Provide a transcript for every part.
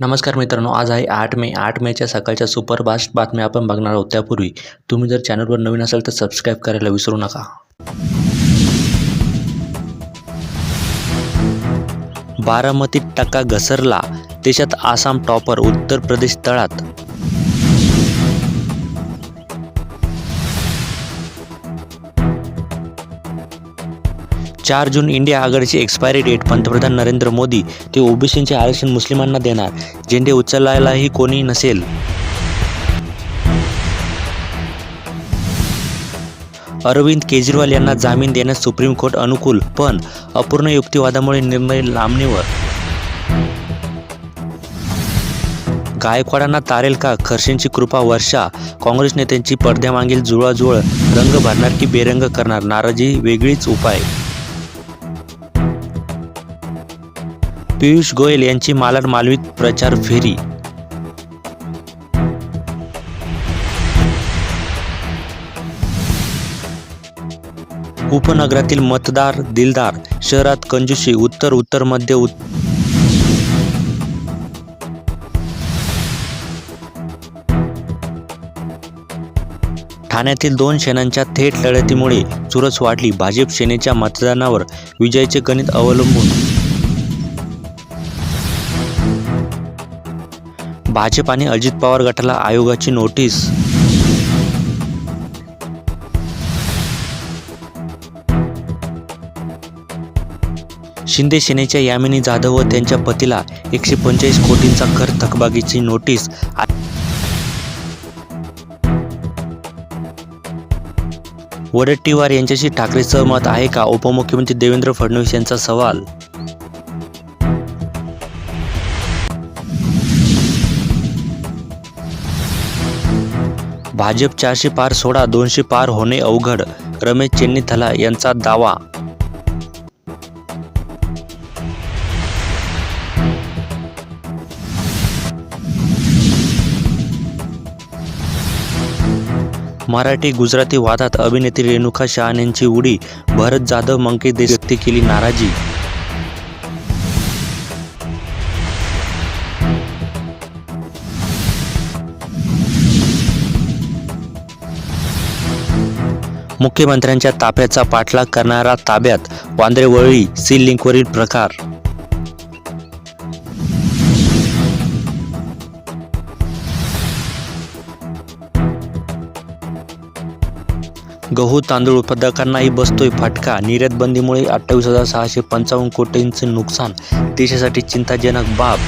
नमस्कार मित्रांनो आज आहे आठ मे. आठ मेच्या सकाळच्या सुपरफास्ट बातम्या आपण बघणार आहोत. त्यापूर्वी तुम्ही जर चॅनलवर नवीन असाल तर सबस्क्राईब करायला विसरू नका. बारामतीत टक्का घसरला. देशात आसाम टॉपर उत्तर प्रदेश तळात चार जून इंडिया आघाडीची एक्सपायरी डेट पंतप्रधान नरेंद्र मोदी ते ओबीसींचे आरक्षण मुस्लिमांना देणार. झेंडे उचलायलाही कोणी नसेल. अरविंद केजरीवाल यांना जामीन देण्यास सुप्रीम कोर्ट अनुकूल पण अपूर्ण युक्तिवादामुळे निर्णय लांबणीवर. गायकवाडांना तारेल का? खर्शेंची कृपा वर्षा. काँग्रेस नेत्यांची पडद्यामागील जुळाजुळ रंग भरणार की बेरंग करणार? नाराजी वेगळीच उपाय. पियुष गोयल यांची मालाड मालवीत प्रचार फेरी. उपनगरातील मतदार दिलदार शहरात कंजुशी उत्तर उत्तर मध्य उत ठाण्यातील दोन सेनांच्या थेट लढतीमुळे चुरस वाढली. भाजप सेनेच्या मतदानावर विजयाचे गणित अवलंबून भाजप आणि अजित पवार गटाला आयोगाची नोटीस. शिंदे सेनेच्या यामिनी जाधव व त्यांच्या पतीला एकशे पंचेचाळीस कोटींचा कर थकबाकीची नोटीस. वडट्टीवार यांच्याशी ठाकरे सहमत आहे का? उपमुख्यमंत्री देवेंद्र फडणवीस यांचा सवाल भाजप चारशे पार सोडा दोनशे पार होणे अवघड रमेश चेन्नीथला यांचा दावा. मराठी गुजराती वादात अभिनेत्री रेणुका शहाणेंची उडी भरत जाधव मंके देश व्यक्त केली नाराजी. मुख्यमंत्र्यांच्या ताफ्याचा पाठलाग करणारा ताब्यात वांद्रेवळी सी लिंकवरील प्रकार. गहू तांदूळ उत्पादकांनाही बसतोय फाटका. निर्यात बंदीमुळे अठ्ठावीस हजार सहाशे पंचावन्न कोटींचे नुकसान देशासाठी चिंताजनक बाब.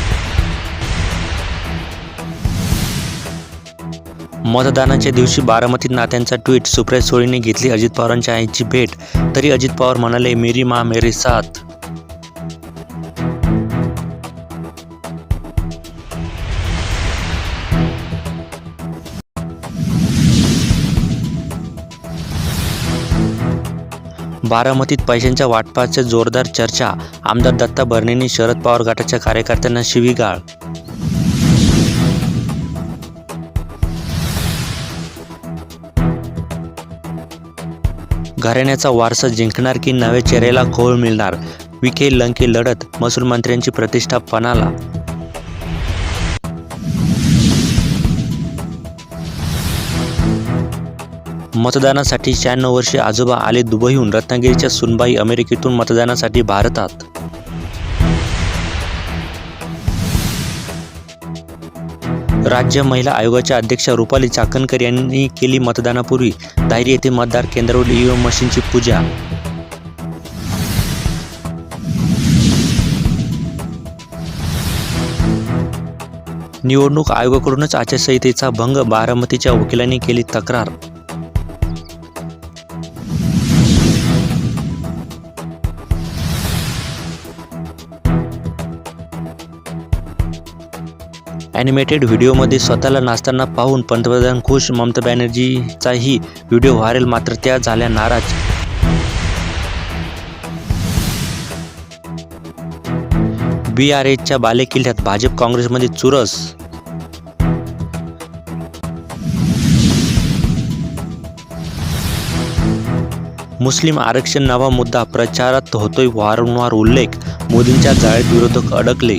मतदानाच्या दिवशी बारामतीत नात्यांचा ट्विट सुप्रिया सुळेने घेतली अजित पवारांच्या आईची भेट. तरी अजित पवार म्हणाले मेरी मा मेरे साथ. बारामतीत पैशांच्या वाटपाच्या जोरदार चर्चा. आमदार दत्ता भरणेंनी शरद पवार गटाच्या कार्यकर्त्यांना शिवीगाळ घराण्याचा वारसा जिंकणार की नव्या चेहऱ्याला खोळ मिळणार? विखे लंके लढत महसूल मंत्र्यांची प्रतिष्ठा पणाला. मतदानासाठी शहाण्णव वर्षे आजोबा आले दुबईहून. रत्नागिरीच्या सुनबाई अमेरिकेतून मतदानासाठी भारतात. राज्य महिला आयोगाच्या अध्यक्षा रुपाली चाकणकर यांनी केली मतदानापूर्वी. दायरी येथे मतदार केंद्रावर ईव्हीएम मशीनची पूजा. निवडणूक आयोगाकडूनच आचारसंहितेचा भंग बारामतीच्या वकिलांनी केली तक्रार. ॲनिमेटेड व्हिडिओमध्ये स्वतःला नाचताना पाहून पंतप्रधान खुश ममता बॅनर्जीचाही व्हिडिओ व्हायरल मात्र त्या झाल्या नाराज. बी आर एच्या बालेकिल्ल्यात भाजप काँग्रेसमध्ये चुरस. मुस्लिम आरक्षण नवा मुद्दा प्रचारात होतोय वारंवार उल्लेख मोदींच्या जाळ्यात विरोधक अडकले.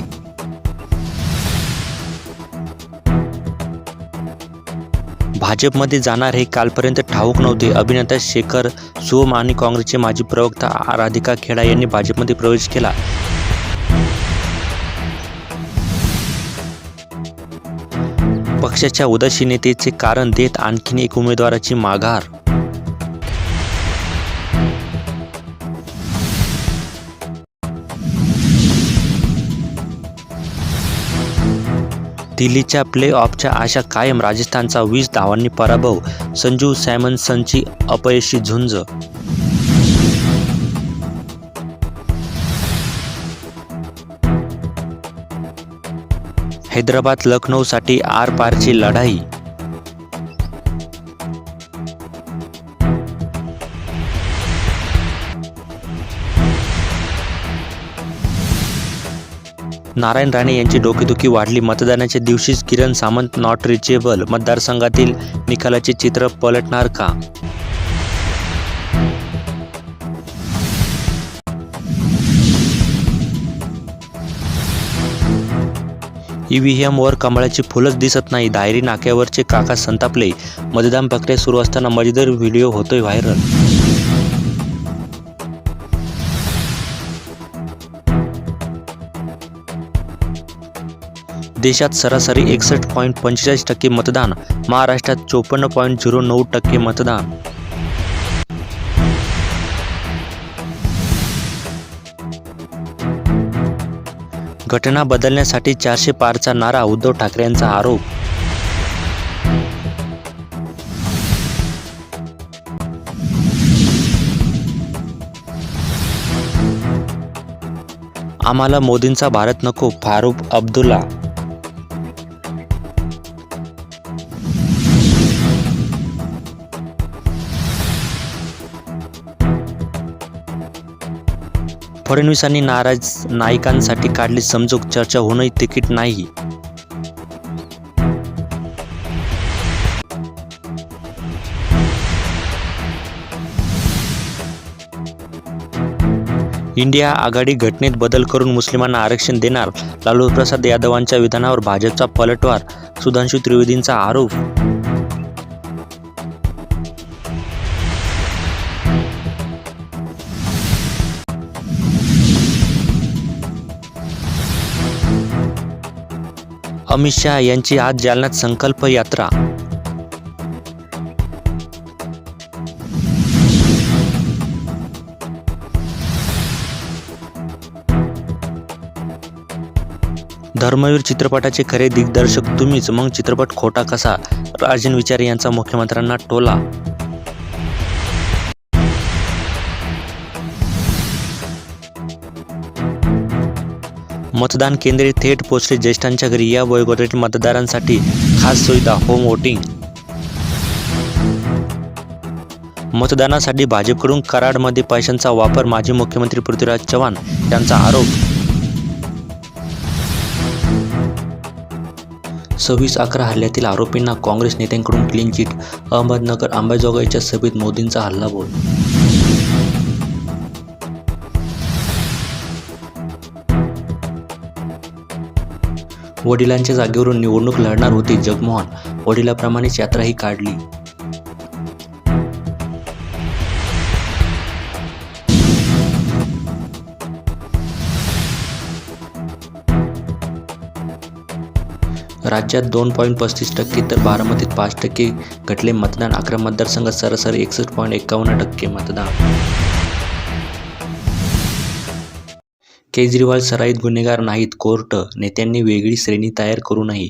भाजपमध्ये जाणार हे कालपर्यंत ठाऊक नव्हते. अभिनेता शेखर सोम आणि काँग्रेसचे माजी प्रवक्ता राधिका खेडा यांनी भाजपमध्ये प्रवेश केला. पक्षाच्या उदासीनतेचे कारण देत आणखीन एक उमेदवाराची माघार दिल्लीच्या प्ले ऑफच्या आशा कायम राजस्थानचा वीस धावांनी पराभव संजू सॅमनसनची अपयशी झुंज. हैदराबाद लखनौसाठी आरपारची लढाई. नारायण राणे यांची डोकेदुखी वाढली. मतदानाच्या दिवशीच किरण सामंत नॉट रिचेबल. मतदारसंघातील निकालाचे चित्र पलटणार का? ईव्हीएमवर कमळाची फुलंच दिसत नाही. दायरी नाक्यावरचे काका संतापले. मतदान प्रक्रिया सुरू असताना मजेदार व्हिडिओ होतोय व्हायरल. देशात सरासरी एकसष्ट पॉईंट पंचेचाळीस टक्के मतदान महाराष्ट्रात चोपन्न पॉईंट झिरो नऊ टक्के मतदान. घटना बदलण्यासाठी चारशे पारचा नारा उद्धव ठाकरेंचा आरोप. आम्हाला मोदींचा भारत नको फारुख अब्दुल्ला फडणवीसांनी नाराज नायकांसाठी काढली समजूक चर्चा होणंही तिकीट नाही. इंडिया आघाडी घटनेत बदल करून मुस्लिमांना आरक्षण देणार लालू प्रसाद यादवांच्या विधानावर भाजपचा पलटवार सुधांशू त्रिवेदींचा आरोप अमित शहा यांची आज जालन्यात संकल्प यात्रा धर्मवीर चित्रपटाचे खरे दिग्दर्शक तुम्हीच मग चित्रपट खोटा कसा? राजन विचारे यांचा मुख्यमंत्र्यांना टोला मतदान केंद्रे थेट पोचले ज्येष्ठांच्या घरी. या वयोगटातील मतदारांसाठी खास सुविधा होम वोटिंग मतदानासाठी भाजपकडून कराडमध्ये पैशांचा वापर माजी मुख्यमंत्री पृथ्वीराज चव्हाण यांचा आरोप. सव्वीस अकरा हल्ल्यातील आरोपींना काँग्रेस नेत्यांकडून क्लीन चिट. अहमदनगर अंबाजोगाईच्या सभेत मोदींचा हल्ला बोल वडिलांच्या जागेवरून निवडणूक लढणार होते जगमोहन. वडिलाप्रमाणेच यात्राही काढली. राज्यात दोन पॉईंट पस्तीस टक्के तर बारामतीत पाच टक्के घटले मतदान. अकरा मतदारसंघात सरासरी एकसष्ट पॉईंट एकावन्न टक्के मतदान. केजरीवाल सराईत गुन्हेगार नाहीत कोर्ट नेत्यांनी वेगळी श्रेणी तयार करू नये.